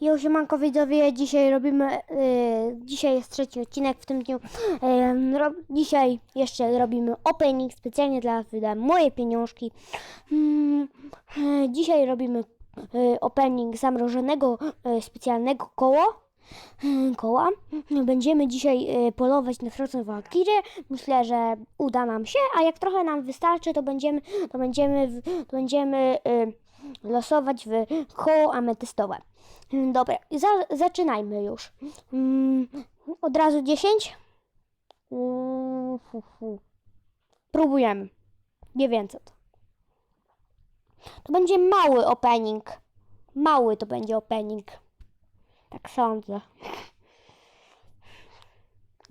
Jo, siemanko widzowie, dzisiaj robimy, y, dzisiaj jest trzeci odcinek w tym dniu. Y, ro, dzisiaj jeszcze robimy opening specjalnie dla Was, wydałem moje pieniążki. Mm, y, dzisiaj robimy opening zamrożonego specjalnego koło. Koła. Będziemy dzisiaj y, polować na Frozen Valkyrie. Myślę, że uda nam się, a jak trochę nam wystarczy, to będziemy, to będziemy, to będziemy y, losować w koło ametystowe. Dobra, za, zaczynajmy już. Mm, od razu 10? Mm, fu, fu. Próbujemy. 900. To będzie mały opening. Mały to będzie opening. Tak sądzę.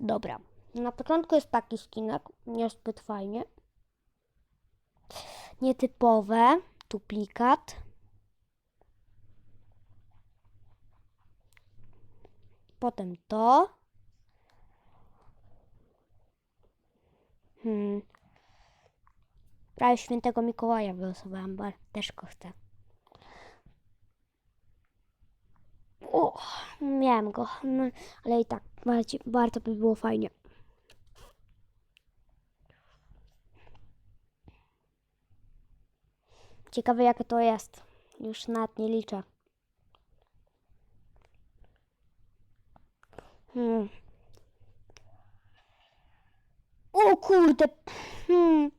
Dobra. Na początku jest taki skinek. Niezbyt fajnie. Nietypowe. Duplikat. Potem to. Hmm. Prawie świętego Mikołaja wylosowałam, bo też go chcę. O, miałem go, no, ale i tak bardzo, bardzo by było fajnie. Ciekawe jakie to jest. Już nawet nie liczę. Hmm. O kurde. Hmm.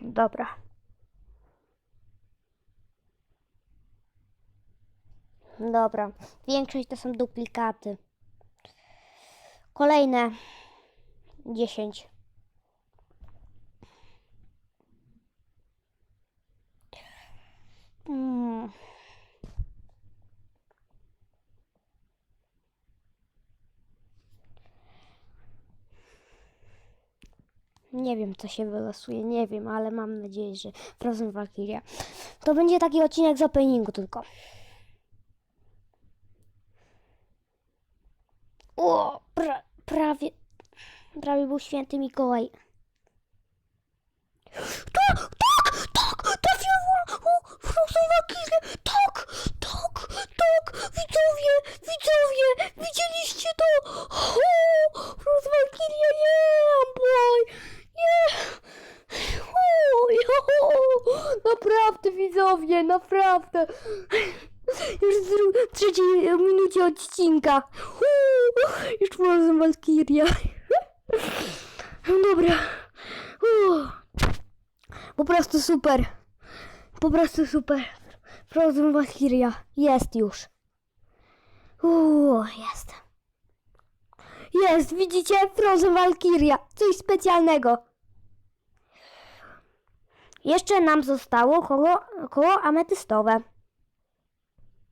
Dobra. Dobra. Większość to są duplikaty. Kolejne 10. Mm. Nie wiem, co się wylosuje, nie wiem, ale mam nadzieję, że Frozen Valkyria. To będzie taki odcinek z openingu tylko. O, pra, prawie, prawie był święty Mikołaj. Tak, tak, tak, trafiłem o, Frozen Valkyria, tak, tak, tak, widzowie, widzowie, widzieliście to? Frozen Valkyria, yeah, boy, yeah. O, naprawdę widzowie, naprawdę. Już w dru- trzeciej minucie odcinka. Uuu, Już Frozen Valkyria. Dobra. Uuu. Po prostu super. Po prostu super. Frozen Valkyria. Jest już. Uuu, jest. Jest, widzicie? Frozen Valkyria. Coś specjalnego. Jeszcze nam zostało koło, koło ametystowe.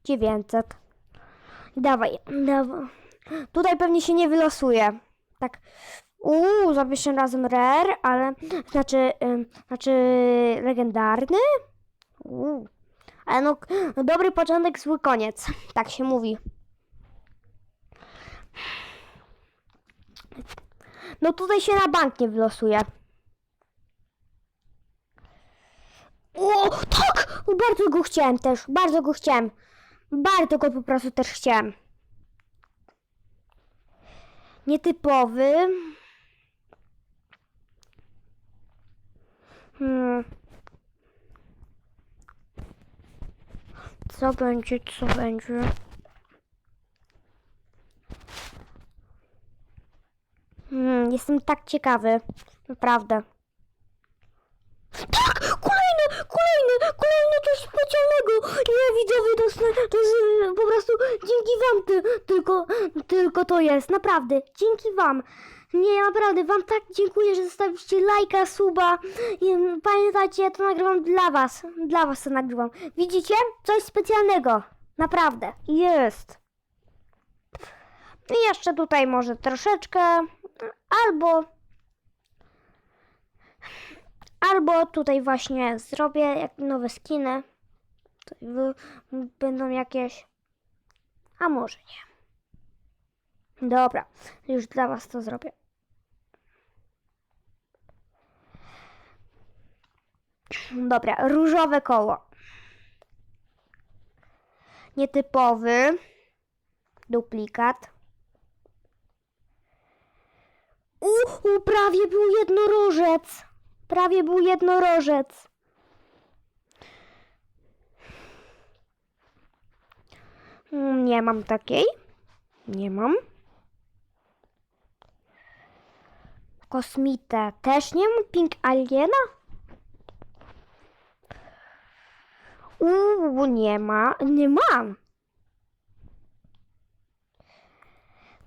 900. Dawaj, dawaj. Tutaj pewnie się nie wylosuje. Tak. Uuu, za razem rare, ale znaczy, znaczy legendarny? Uuu. Ale no, no, dobry początek, zły koniec. Tak się mówi. No tutaj się na bank nie wylosuje. O, tak! Bardzo go chciałem też, bardzo go chciałem. Bardzo go po prostu też chciałem. Nietypowy. Hmm. Co będzie, co będzie? Hmm, jestem tak ciekawy. Naprawdę. Tak! Kolejny! Kolejny! Kolejny coś specjalnego! Nie widzowie, to jest, to jest po prostu dzięki wam ty, tylko, tylko to jest. Naprawdę. Dzięki wam. Nie, naprawdę, wam tak dziękuję, że zostawiliście lajka, suba. I pamiętajcie, ja to nagrywam dla was. Dla was to nagrywam. Widzicie? Coś specjalnego. Naprawdę. Jest. I jeszcze tutaj może troszeczkę. Albo Albo tutaj właśnie zrobię nowe skiny. Będą jakieś, a może nie. Dobra, już dla Was to zrobię. Dobra, różowe koło. Nietypowy duplikat. U, prawie był jednorożec. Prawie był jednorożec. Mm, Nie mam takiej. Nie mam. Kosmitę. Też nie mam Pink Aliena? Uuu, nie ma. Nie mam.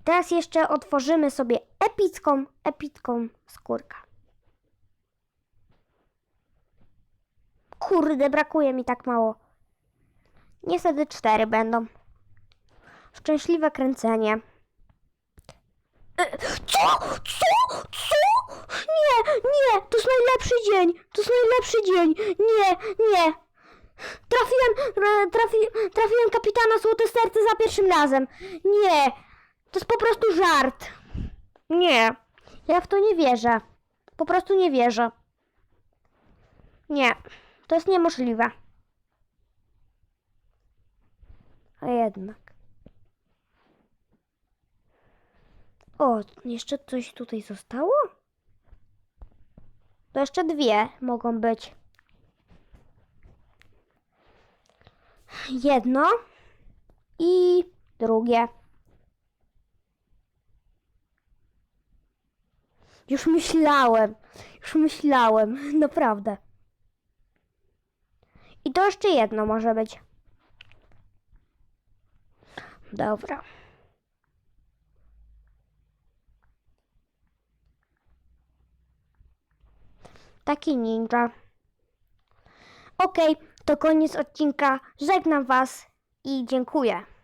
Teraz jeszcze otworzymy sobie epicką, epicką skórkę. Kurde, brakuje mi tak mało. Niestety cztery będą. Szczęśliwe kręcenie. E, Co? Co? Co? Nie, nie, to jest najlepszy dzień. To jest najlepszy dzień. Nie, nie. Trafiłem, trafi, trafiłem kapitana Złote Serce za pierwszym razem. Nie, to jest po prostu żart. Nie, ja w to nie wierzę. Po prostu nie wierzę. Nie, to jest niemożliwe. A jednak. O, jeszcze coś tutaj zostało? To jeszcze dwie mogą być. Jedno i drugie. Już myślałem, już myślałem, naprawdę. I to jeszcze jedno może być. Dobra. Taki ninja. Okej, to koniec odcinka. Żegnam Was i dziękuję.